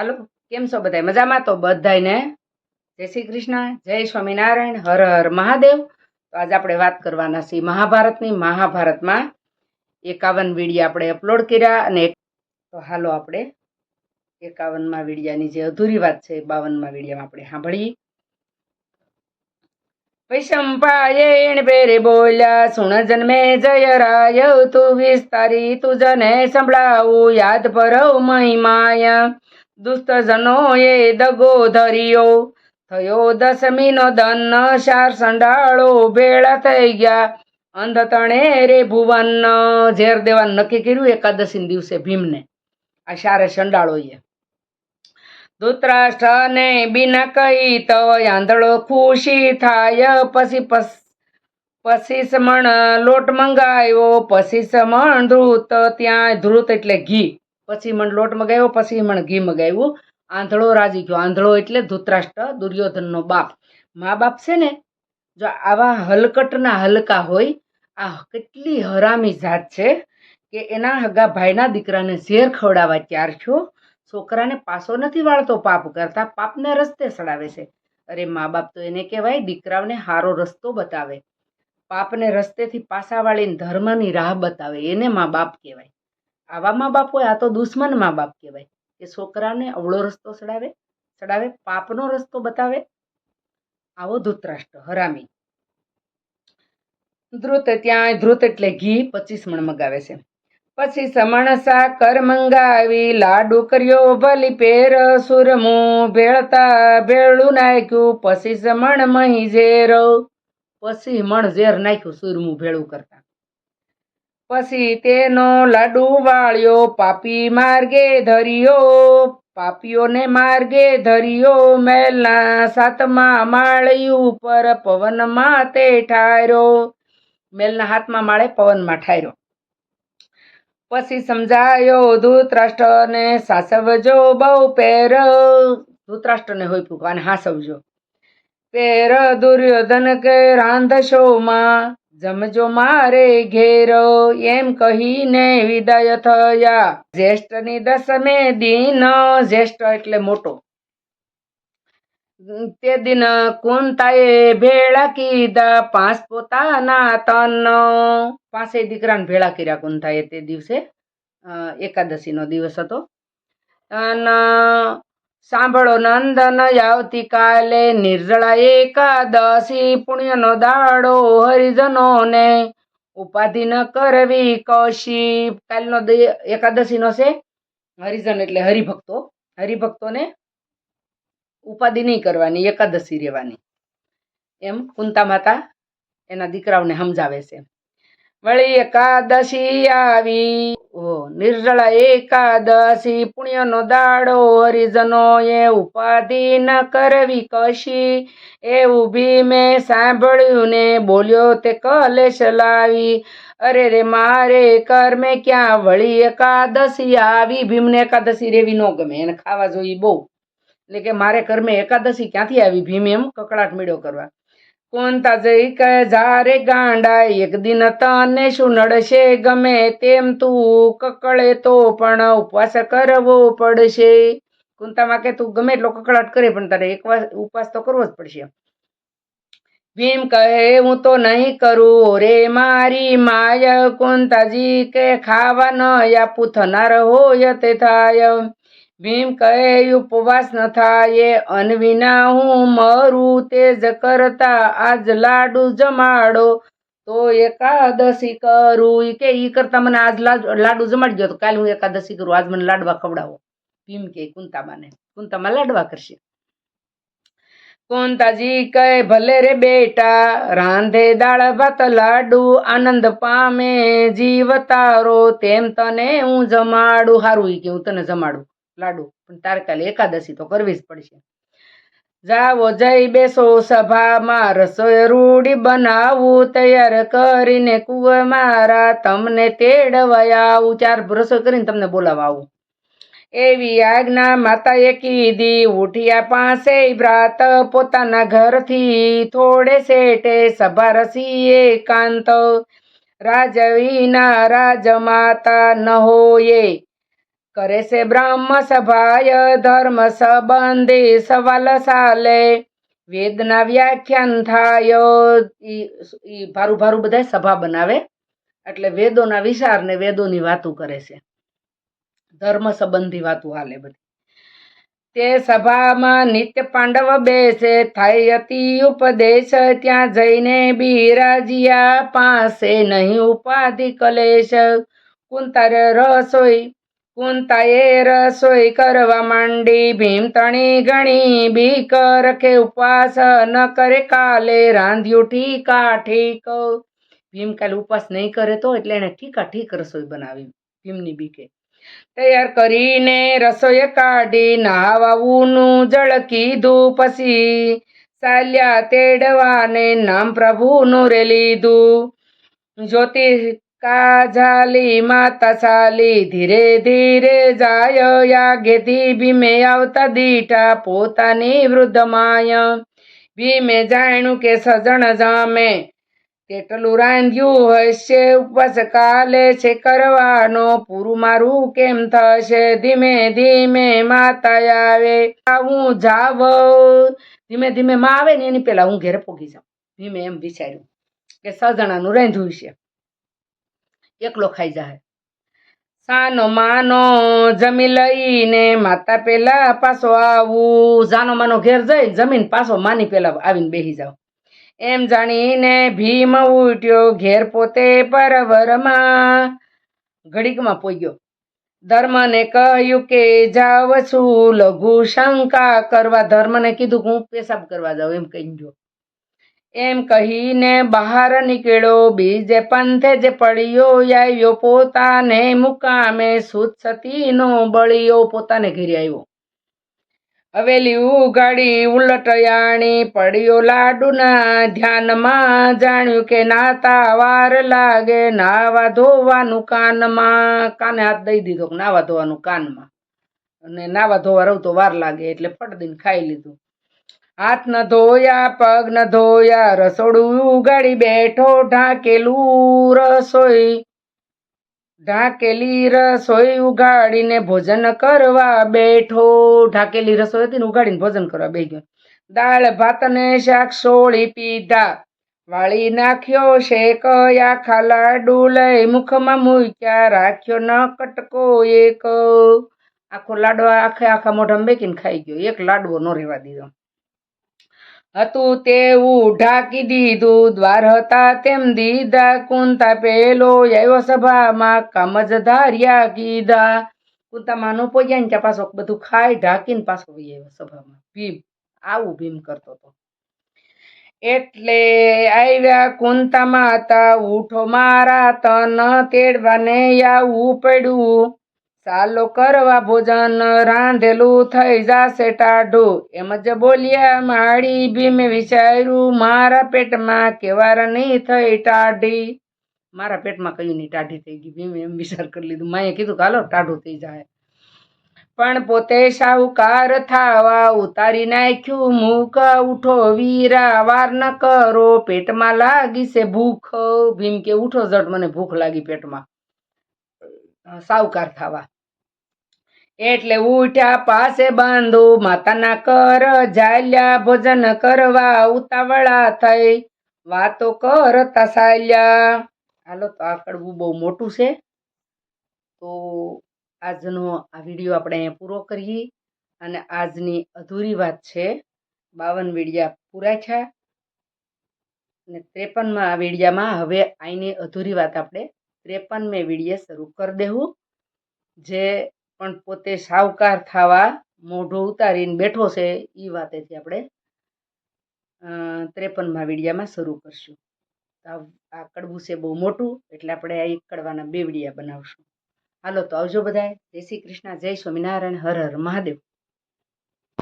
હાલો, કેમ છો બધા મજામાં? તો બધાને જય શ્રી કૃષ્ણ, જય સ્વામિનારાયણ, હર હર મહાદેવ. તો આજે આપણે વાત કરવાના છીએ મહાભારતની. મહાભારતમાં એકાવન વીડિયા આપણે અપલોડ કર્યા અને તો હાલો આપણે એકાવનમાં વીડિયાની જે અધૂરી વાત છે, બાવનમાં વીડિયામાં આપણે સાંભળીએ. વૈશંપાયેણ પેરે બોલ્યા, સુણ જય રાય તું વિસ્તારી, તું જને સંભળાવું, યાદ પરવ મહિમાય. દુષ્ટજનો એ દગો ધર્યો. થયો દસમીનો દન શાર સંડાળો, ભેળા થઈ ગયા. અંધ તણે રે ભુવન, ઝેર દેવાનું નક્કી કર્યું એકાદશી દિવસે ભીમને. આ શારે સંડાળોએ. ધૃતરાષ્ટ્રને બિના કહી તો આંધળો ખુશી થાય. પછી પસ, પછી સમણ લોટ મંગાવ્યો, પછી સમણ ધ્રુત, ત્યાં ધ્રુત એટલે ઘી. પછી મણ લોટ મગાવ્યો પછી મણ ઘી મગાવ્યું આંધળો રાજી ગયો આંધળો એટલે ધૃતરાષ્ટ્ર, દુર્યોધનનો બાપ. મા બાપ છે ને, જો આવા હલકટના હલકા હોય, આ કેટલી હરામી જાત છે કે એના હગા ભાઈના દીકરાને ઝેર ખવડાવવા ત્યાર છો. છોકરાને પાસો નથી વાળતો પાપ કરતા, પાપને રસ્તે સડાવે છે. અરે મા બાપ તો એને કહેવાય, દીકરાઓને સારો રસ્તો બતાવે. પાપને રસ્તેથી પાસા વાળીને ધર્મની રાહ બતાવે. એને મા બાપ કહેવાય. આવા મા બાપ હોય, આ તો દુશ્મન મા બાપ કહેવાય. કે છોકરાને અવળો રસ્તો ચડાવે ચડાવે, પાપનો રસ્તો બતાવે. આવો ધૃતરાષ્ટ્ર, હરામી. ધ્રુત ત્યાં ધ્રુત એટલે ઘી, પચીસ મણ મગાવે છે. પછી સમણ સાકર મંગાવી, લાડુ કર્યો, ભલી પેર, સુરમું ભેળતા, ભેળું નાખ્યું પછી સમણ મહી ઝેર પછી મણ ઝેર નાખ્યું સુરમું ભેળું કરતા. પછી તેનો લાડુ વાળ્યો, પાપી માર્ગે ધર્યો, પાપીઓને માર્ગે ધર્યો મેલના સાતમા માળી ઉપર પવનમાં તે ઠાર્યો. મેલના હાથમાં માળે પવનમાં ઠાર્યો. પછી સમજાયો, ધૂતરાષ્ટ્રને સાસવજો બહુ પેર. ધૂતરાષ્ટ્રને હોય ફૂકવાને હાસવજો. પેર દુર્યોધન કે રાંધશોમાં જમજો મારે ઘેરો, એમ કહીને વિદાય થયા. જ્યેષ્ઠની દસમે દિન, જ્યેષ્ઠ એટલે મોટો. તે દિન કુંતાએ ભેળા કીધા, પાંચ પોતાના તન. પાંચેય દીકરાને ભેળા કર્યા કુંતાએ તે દિવસે એકાદશીનો દિવસ હતો. અને સાંભળો નંદન, આવતીકાલે નિર્જળા એકાદશી, પુણ્યનો દાડો હરિજનોને ઉપાધિ ન કરવી કશી કાલનો એકાદશીનો છે? હરિજન એટલે હરિભક્તો. હરિભક્તોને ઉપાધિ નહીં કરવાની, એકાદશી રહેવાની. એમ કુંતા માતા એના દીકરાઓને સમજાવે છે. વળી એકાદશી આવી. ઓ, નિર્જળા એકાદશી, પુણ્યનો દાડો હરિજનો એ ઉપાધિ ન કરવી કશી. એવું બી મેં સાંભળ્યું ને બોલ્યો તે કલેશ લાવી. અરે રે મારે કર્મે ક્યાં? વળી એકાદશી આવી. ભીમને એકાદશી રેવી ન ગમે. એને ખાવા જોઈએ બહુ. એટલે કે મારે કર્મે એકાદશી ક્યાંથી આવી? ભીમ એમ કકડાટ મેળો કરવા. કોનતા જઈ કહે, જારે ગાંડા એક દિન તને શું ગમે તેમ તું, કકળે તો પણ ઉપવાસ કરવો પડશે. કુંતામાં કે, તું ગમે એટલો કકળાટ કરે પણ તારે એક ઉપવાસ તો કરવો જ પડશે. ભીમ કહે, હું તો નહીં કરું રે મારી માય. કુંતાજી કે, ખાવા ન આપું, થનાર હોય તે થાય. ભીમ કહે, ઉપવાસ ન થાય અનવિના હું મરું, તેજ કરતા આજ લાડુ જમાડો. તો એકાદશી કરું કે, ઈ કરતા મને આજ લાડ- જમાડી ગયો તો કાલે હું એકાદશી કરું, આજ મને લાડવા ખવડાવો. ભીમ કે, કુંતાબાને, કુંતામાં લાડવા કરશે. કુંતાજી કહે, ભલે રે બેટા, રાંધે દાળ, ભાત, લાડુ, આનંદ પામે, જીવ તારો, તેમ તને હું જમાડું. હારું કે, હું તને જમાડું. લાડુ. પણ તારકાલી એકાદશી તો કરવી જ પડશે. જાવો જઈ બેસો સભામાં. રસોઈ રૂડી બનાવું, તૈયાર કરીને કુવે મારા. તમને તેડવા આવું. ચાર રસોઈ કરીને તમને બોલાવવા આવું. એવી આજ્ઞા માતાએ કીધી. ઉઠ્યા પાસે ભ્રાત પોતાના ઘરથી થોડે સેટે સભા રસીએ કાંત રાજવીના રાજમાતા ન હોયે. કરે છે બ્રહ્મ સભાય, ધર્મ સંબંધી સવાલ સાલે વેદના વ્યાખ્યાન થાય, ઈ ભારું ભારું બધા સભા બનાવે. એટલે વેદોના વિચાર ને વેદોની વાતો કરે છે. ધર્મ સંબંધી વાતો હાલે બધી. તે સભામાં નિત્ય પાંડવ બેસે થઈ હતી ઉપદેશ, ત્યાં જઈને બિરાજિયા પાસે નહીં ઉપાધિ કલેશ. કુંતર રસોઈ કુંતાએ રસોઈ કરવા માંડી, ભીમ તણી ઘણી બીક રખે ઉપવાસ ન કરે, કાલે રાંધ્યું ઠીકા ઠીક. ભીમ કાલે ઉપવાસ નહીં કરે તો એટલે એને ઠીકા ઠીક રસોઈ બનાવી, ભીમની બીકે. તૈયાર કરીને રસોઈ કાઢી નાવાવુંનું જળ કીધું પછી ચાલ્યા તેડવાને નામ પ્રભુનું રે લીધું. જ્યોતિ કાજાલી માતા ચાલી ધીરે ધીરે જાય યાગેથી ભીમે આવતા દીઠા પોતાની વૃદ્ધ માય ભીમે જાણ્યું કે સજણ જામે કેટલું રાંધ્યું હશે ઉપવાસ કાલે છે કરવાનો પૂરું મારું કેમ થશે ધીમે ધીમે માતા આવે હું જાવ ધીમે ધીમે માં આવે ને એની પહેલા હું ઘેરે પોગી જાઉં ધીમે એમ વિચાર્યું કે સજણાનું રાંધ્યું છે એકલો ખાઈ જાય સાનો માનો જમી લઈને માતા પેલા પાછો આવું. જાનો માનો ઘેર જઈ જમીન પાછો માની પેલા આવીને બેસી જાવ. એમ જાણીને ભીમ ઉઠ્યો ઘેર પોતે પરવરમાં. ઘડીકમાં પોગ્યો. ધર્મને કહ્યું કે જાવ છું, લઘુ શંકા કરવા. ધર્મને કીધું હું પેશાબ કરવા જાઉં એમ કહી ગયો. એમ કહીને બહાર નીકળ્યો. બીજે પંથે જે પડ્યો આવ્યો પોતાને મુકામે સુત સતીનો બળિયો પોતાને ઘેરી આવ્યો હવેલી ઉગાડી ઉલટયાણી, પડ્યો લાડુના ધ્યાનમાં જાણ્યું કે નાતા વાર લાગે, નાવા ધોવાનું કાનમાં, કાને હાથ દઈ દીધો નાવા ધોવાનું કાનમાં. અને નાવા ધોવા રહું તો વાર લાગે, એટલે ફટ દઈને ખાઈ લીધું. હાથ ન ધોયા, પગ ન ધોયા, રસોડું ઉગાડી બેઠો, ઢાંકેલું રસોઈ. ઢાંકેલી રસોઈ ઉગાડીને ભોજન કરવા બેઠો. ઢાંકેલી રસોઈ હતી ને ઉગાડીને ભોજન કરવા બે ગયો દાળ, ભાત ને શાક સોળી પીધા. વાળી નાખ્યો શેક, આખા લાડુ લઈ મુખમાં મૂક્યા. રાખ્યો ન કટકો એક. આખો લાડવા આખે આખા મોઢામાં બેકીને ખાઈ ગયો. એક લાડવો ન રહેવા દીધો. હતું તેવું ઢાંકી દીધું, દ્વાર હતા તેમ દીધા, કુંતા પેલો આવ્યો સભામાં કામ જ ધાર્યા કીધા. કુંતામાં માનો પોયા ને પાછો બધું ખાઈ ઢાંકીને પાછો આવ્યો સભામાં. ભીમ, આવું ભીમ કરતો હતો. એટલે આવ્યા કુંતા માતા, ઉઠો મારા તન તેડવાને આવું પડ્યું. ચાલો કરવા ભોજન રાંધેલું થઈ જાશે ટાઢું. એમ જ બોલ્યા માળી ભીમે વિચાર્યું, મારા પેટમાં કેવાર નહીં થઈ ટાઢી. મારા પેટમાં કયું નહીં ટાઢી થઈ ગઈ ભીમે, એમ વિચાર કરી લીધું. માએ કીધું, કાલો, ટાઢું થઈ જાય. પણ પોતે સાહુકાર થાવા ઉતારી નાખ્યું, મૂક ઉઠો વીરા, વાર ન કરો, પેટમાં લાગી છે ભૂખ. ભીમ કે, ઉઠો જટ, મને ભૂખ લાગી પેટમાં. સાવકાર થવા. એટલે ઉઠ્યા પાસે બાંધો, માતાના કર જાલ્યા ભોજન કરવા ઉતાવળા થઈ. વાતો કરતા સાલ્યા. હાલો તો આ કડવું બહુ મોટું છે. તો આજનો આ વીડિયો આપણે પૂરો કરીએ. અને આજની અધૂરી વાત છે, બાવન વિડિયા પૂરા છે અને ત્રેપનમાં આ વિડિયામાં હવે આઈની અધૂરી વાત આપણે ત્રેપન મેં વીડિયો શરૂ કરી દેવું જે પણ પોતે સાવકાર થવા, મોઢું ઉતારીને બેઠો છે એ વાતેથી આપણે ત્રેપનમાં વિડીયામાં શરૂ કરશું. આ કડવું છે બહુ મોટું, એટલે આપણે આ એક કડવાના બે વિડીયા બનાવશું. હાલો, તો આવજો બધાય. જય શ્રી કૃષ્ણ, જય સ્વામિનારાયણ, હર હર મહાદેવ.